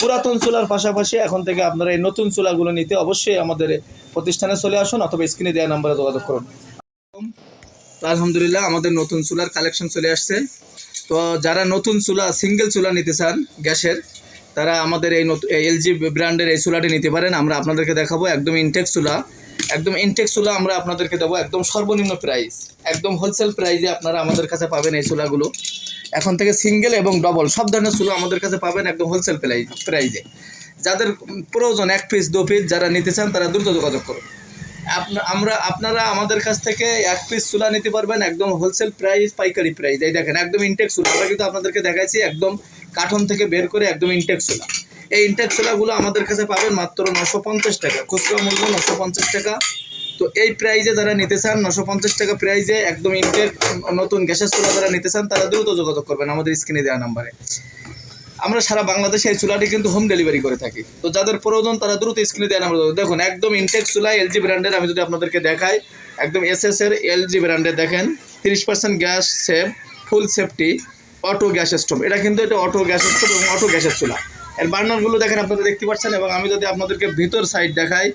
পুরাতন চুলার পাশাপাশি এখন থেকে আপনারা এই নতুন চুলাগুলো নিতে অবশ্যই আমাদের প্রতিষ্ঠানে চলে আসুন অথবা স্ক্রিনে দেওয়া নাম্বারে যোগাযোগ করুন। আলহামদুলিল্লাহ, আমাদের নতুন চুলার কালেকশন চলে আসছে। তো যারা নতুন চুলা, সিঙ্গেল চুলা নিতে চান গ্যাসের, তারা আমাদের এই নতুন এলজি ব্র্যান্ডের এই চুলাটি নিতে পারেন। আমরা আপনাদেরকে দেখাবো একদম ইনটেক চুলা। একদম ইনটেক চুলা আমরা আপনাদেরকে দেবো একদম সর্বনিম্ন প্রাইস। একদম হোলসেল প্রাইসে আপনারা আমাদের কাছে পাবেন এই চুলাগুলো। এখন থেকে সিঙ্গেল এবং ডবল সব ধরনের চুলা আমাদের কাছে পাবেন একদম হোলসেল প্রাইজে যাদের প্রয়োজন এক পিস দু পিস যারা নিতে চান তারা দ্রুত যোগাযোগ করুন। আমরা, আপনারা আমাদের কাছ থেকে এক পিস চুলা নিতে পারবেন একদম হোলসেল প্রাইস পাইকারি প্রাইস এই দেখেন, একদম ইনটেক চুলা। আমরা কিন্তু আপনাদেরকে দেখাইছি একদম কার্টন থেকে বের করে একদম ইনটেক চুলা। এই ইনটেক চুলাগুলো আমাদের কাছে পাবেন মাত্র নশো পঞ্চাশ টাকা, খুচরা মূল্য নশো পঞ্চাশ টাকা। তো এই প্রাইজে যারা নিতে চান, নশো পঞ্চাশ টাকা প্রাইজে একদম ইনটেক নতুন গ্যাসের চুলা যারা নিতে চান, তারা দ্রুত যোগাযোগ করবেন আমাদের স্ক্রিনে দেওয়া নাম্বারে আমরা সারা বাংলাদেশে এই চুলাটি কিন্তু হোম ডেলিভারি করে থাকি। তো যাদের প্রয়োজন, তারা দ্রুত স্ক্রিনে দেওয়া নাম্বার দেখুন, একদম ইনটেক চুলা এলজি ব্র্যান্ডের আমি যদি আপনাদেরকে দেখাই, একদম এস এস এর এলজি ব্র্যান্ডের দেখেন, তিরিশ percent gas save full safety auto gas stove. এটা কিন্তু এটা অটো গ্যাস স্টোভ এবং অটো গ্যাসের চুলা। এর বার্নারগুলো দেখেন আপনারা দেখতে পাচ্ছেন, এবং আমি যদি আপনাদেরকে ভিতর সাইড দেখাই,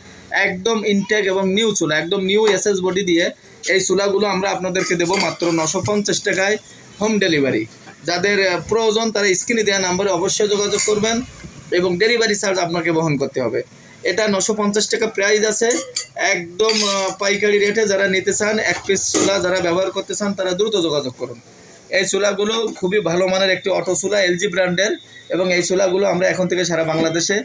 একদম ইনটেক এবং নিউ চুলা, একদম নিউ এসএস বডি দিয়ে এই চুলাগুলো আমরা আপনাদেরকে দেবো মাত্র নশো পঞ্চাশ টাকায় হোম ডেলিভারি যাদের প্রয়োজন তারা স্ক্রিনে দেওয়া নাম্বারে অবশ্যই যোগাযোগ করবেন, এবং ডেলিভারি চার্জ আপনাকে বহন করতে হবে। এটা নশো পঞ্চাশ টাকা প্রাইস আছে। একদম পাইকারি রেটে যারা নিতে চান, এক পিস চুলা যারা ব্যবহার করতে চান, তারা দ্রুত যোগাযোগ করুন। এই চুলাগুলো খুবই ভালো মানের একটি অটো চুলা, এলজি ব্র্যান্ডের এবং এই চুলাগুলো আমরা এখন থেকে সারা বাংলাদেশে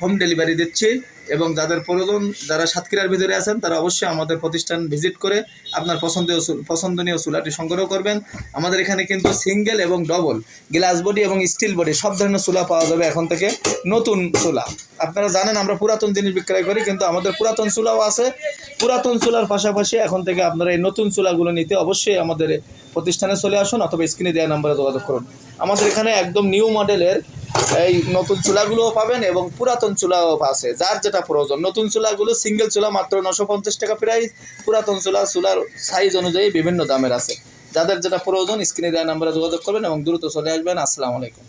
হোম ডেলিভারি দিচ্ছি এবং যাদের প্রয়োজন, যারা সাতক্ষীরার ভিতরে আছেন, তারা অবশ্যই আমাদের প্রতিষ্ঠান ভিজিট করে আপনার পছন্দীয় পছন্দনীয় চুলাটি সংগ্রহ করবেন। আমাদের এখানে কিন্তু সিঙ্গেল এবং ডবল গ্লাস বডি এবং স্টিল বডি সব ধরনের চুলা পাওয়া যাবে এখন থেকে নতুন চুলা। আপনারা জানেন আমরা পুরাতন জিনিস বিক্রয় করি, কিন্তু আমাদের পুরাতন চুলাও আছে। পুরাতন চুলার পাশাপাশি এখন থেকে আপনারা এই নতুন চুলাগুলো নিতে অবশ্যই আমাদের প্রতিষ্ঠানে চলে আসুন অথবা স্ক্রিনে দেওয়া নাম্বারে যোগাযোগ করুন। আমাদের এখানে একদম নিউ মডেলের এই নতুন চুলাগুলোও পাবেন এবং পুরাতন চুলাও আছে। যার যেটা প্রয়োজন। নতুন চুলাগুলো সিঙ্গেল চুলা মাত্র নশো পঞ্চাশ টাকা প্রাইস পুরাতন চুলা, চুলার সাইজ অনুযায়ী বিভিন্ন দামের আছে। যাদের যেটা প্রয়োজন, স্ক্রিনে দেওয়া নাম্বারে যোগাযোগ করবেন এবং দ্রুত চলে আসবেন। আসসালামু আলাইকুম।